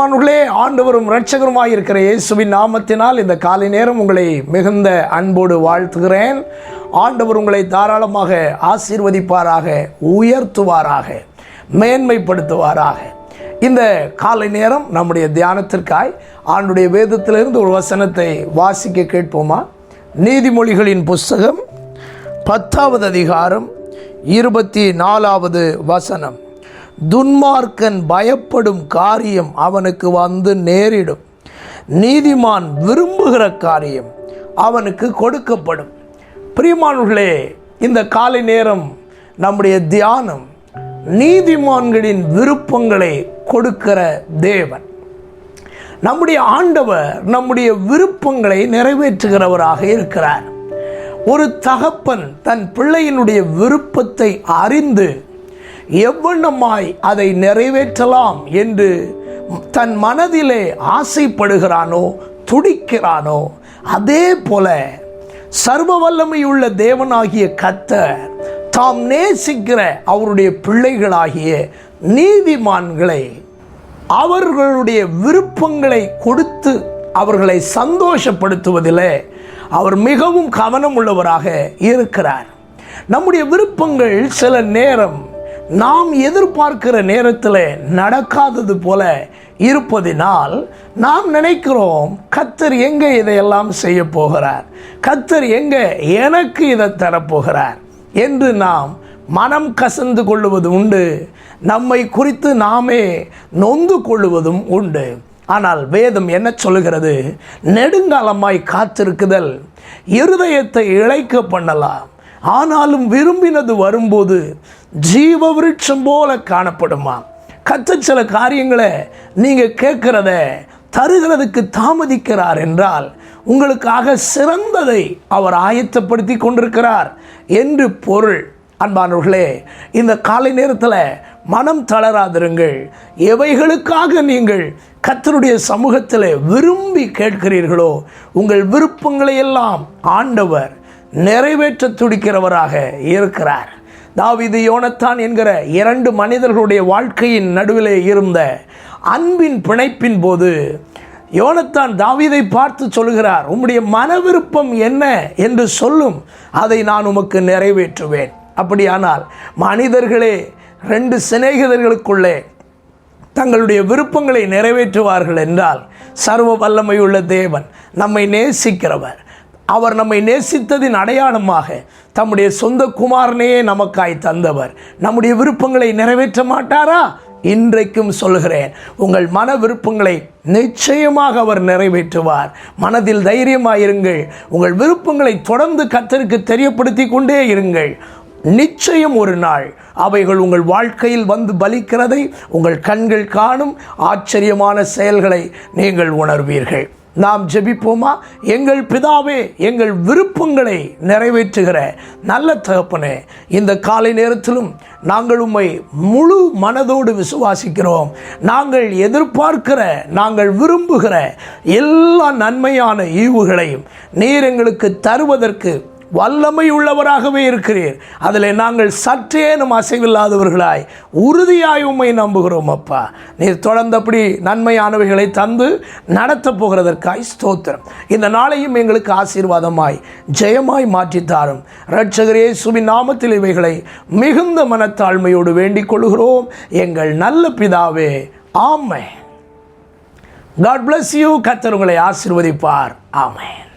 பிரியமானுள்ளே ஆண்டவரும் இரட்சகருமாய் இருக்கிற இயேசுவின் நாமத்தினால் இந்த காலை நேரம் உங்களை மிகுந்த அன்போடு வாழ்த்துகிறேன். ஆண்டவர் உங்களை தாராளமாக ஆசீர்வதிப்பாராக உயர்த்துவாராக மேன்மைப்படுத்துவாராக. இந்த காலை நேரம் நம்முடைய தியானத்திற்காய் ஆண்டுடைய வேதத்திலிருந்து ஒரு வசனத்தை வாசிக்க கேட்போமா? நீதிமொழிகளின் புஸ்தகம் பத்தாவது அதிகாரம் இருபத்தி நாலாவது வசனம். துன்மார்க்கன் பயப்படும் காரியம் அவனுக்கு வந்து நேரிடும். நீதிமான் விரும்புகிற காரியம் அவனுக்கு கொடுக்கப்படும். பிரியமானவர்களே இந்த காலை நேரம் நம்முடைய தியானம் நீதிமான்களின் விருப்பங்களை கொடுக்கிற தேவன். நம்முடைய ஆண்டவர் நம்முடைய விருப்பங்களை நிறைவேற்றுகிறவராக இருக்கிறார். ஒரு தகப்பன் தன் பிள்ளையினுடைய விருப்பத்தை அறிந்து எவ்வண்ணமாய் அதை நிறைவேற்றலாம் என்று தன் மனதிலே ஆசைப்படுகிறானோ துடிக்கிறானோ அதே போல சர்வ வல்லமையுள்ள தேவனாகிய கத்தர் தாம் நேசிக்கிற அவருடைய பிள்ளைகளாகிய நீதிமான்களை அவர்களுடைய விருப்பங்களை கொடுத்து அவர்களை சந்தோஷப்படுத்துவதிலே அவர் மிகவும் கவனம் உள்ளவராக இருக்கிறார். நம்முடைய விருப்பங்கள் சில நேரம் நாம் எதிர்பார்க்கிற நேரத்தில் நடக்காதது போல இருப்பதினால் நாம் நினைக்கிறோம் கத்தர் எங்கே இதையெல்லாம் செய்ய போகிறார்? கத்தர் எங்கே எனக்கு இதை தரப்போகிறார் என்று நாம் மனம் கசந்து கொள்ளுவது உண்டு. நம்மை குறித்து நாமே நொந்து கொள்ளுவதும் உண்டு. ஆனால் வேதம் என்ன சொல்லுகிறது? நெடுங்காலமாய் காத்திருக்குதல். இருதயத்தை இழைக்க பண்ணலாம். ஆனாலும் விரும்பினது வரும்போது ஜீவ விருட்சம் போல காணப்படுமா? கத்த சில காரியங்களை நீங்கள் கேட்குறத தருகிறதுக்கு தாமதிக்கிறார் என்றால் உங்களுக்காக சிறந்ததை அவர் ஆயத்தப்படுத்தி கொண்டிருக்கிறார் என்று பொருள். அன்பானவர்களே இந்த காலை நேரத்தில் மனம் தளராதிருங்கள். எவைகளுக்காக நீங்கள் கத்தருடைய சமூகத்தில் விரும்பி கேட்கிறீர்களோ உங்கள் விருப்பங்களை எல்லாம் ஆண்டவர் நிறைவேற்ற துடிக்கிறவராக இருக்கிறார். தாவிது யோனத்தான் என்கிற இரண்டு மனிதர்களுடைய வாழ்க்கையின் நடுவிலே இருந்த அன்பின் பிணைப்பின் போது யோனத்தான் தாவீதை பார்த்து சொல்கிறார் உம்முடைய மன விருப்பம் என்ன என்று சொல்லும் அதை நான் உமக்கு நிறைவேற்றுவேன். அப்படியானால் மனிதர்களே ரெண்டு சிநேகிதர்களுக்குள்ளே தங்களுடைய விருப்பங்களை நிறைவேற்றுவார்கள் என்றால் சர்வ வல்லமையுள்ள தேவன் நம்மை நேசிக்கிறவர். அவர் நம்மை நேசித்ததின் அடையாளமாக தம்முடைய சொந்த குமாரனையே நமக்காய் தந்தவர். நம்முடைய விருப்பங்களை நிறைவேற்ற மாட்டாரா? இன்றைக்கும் சொல்கிறேன் உங்கள் மன விருப்பங்களை நிச்சயமாக அவர் நிறைவேற்றுவார். மனதில் தைரியமாயிருங்கள் உங்கள் விருப்பங்களை தொடர்ந்து கத்தருக்கு தெரியப்படுத்தி கொண்டே இருங்கள். நிச்சயம் ஒரு நாள் அவைகள் உங்கள் வாழ்க்கையில் வந்து பலிக்கிறதை உங்கள் கண்கள் காணும் ஆச்சரியமான செயல்களை நீங்கள் உணர்வீர்கள். நாம் ஜெபிப்போமா? எங்கள் பிதாவே எங்கள் விருப்பங்களை நிறைவேற்றுகிற நல்ல தகப்பனே இந்த காலை நேரத்திலும் நாங்கள் உம்மை முழு மனதோடு விசுவாசிக்கிறோம். நாங்கள் எதிர்பார்க்கிற நாங்கள் விரும்புகிற எல்லா நன்மையான ஈவுகளையும் நீர் எங்களுக்கு தருவதற்கு வல்லமை உள்ளவராகவே இருக்கிறீர். அதில் நாங்கள் சற்றேனும் அசைவில்லாதவர்களாய் உறுதியாய் உண்மை நம்புகிறோம் அப்பா. நீர் தொடர்ந்தபடி நன்மையானவைகளை தந்து நடத்தப் போகிறதற்காய் ஸ்தோத்திரம். இந்த நாளையும் எங்களுக்கு ஆசீர்வாதமாய் ஜெயமாய் மாற்றித்தாரும் ரட்சகரே சுபி நாமத்தில் இவைகளை மிகுந்த மனத்தாழ்மையோடு வேண்டிக் கொள்கிறோம் எங்கள் நல்ல பிதாவே ஆமை காட் பிளஸ் யூ கத்தர் உங்களை ஆசிர்வதிப்பார். ஆமேன்.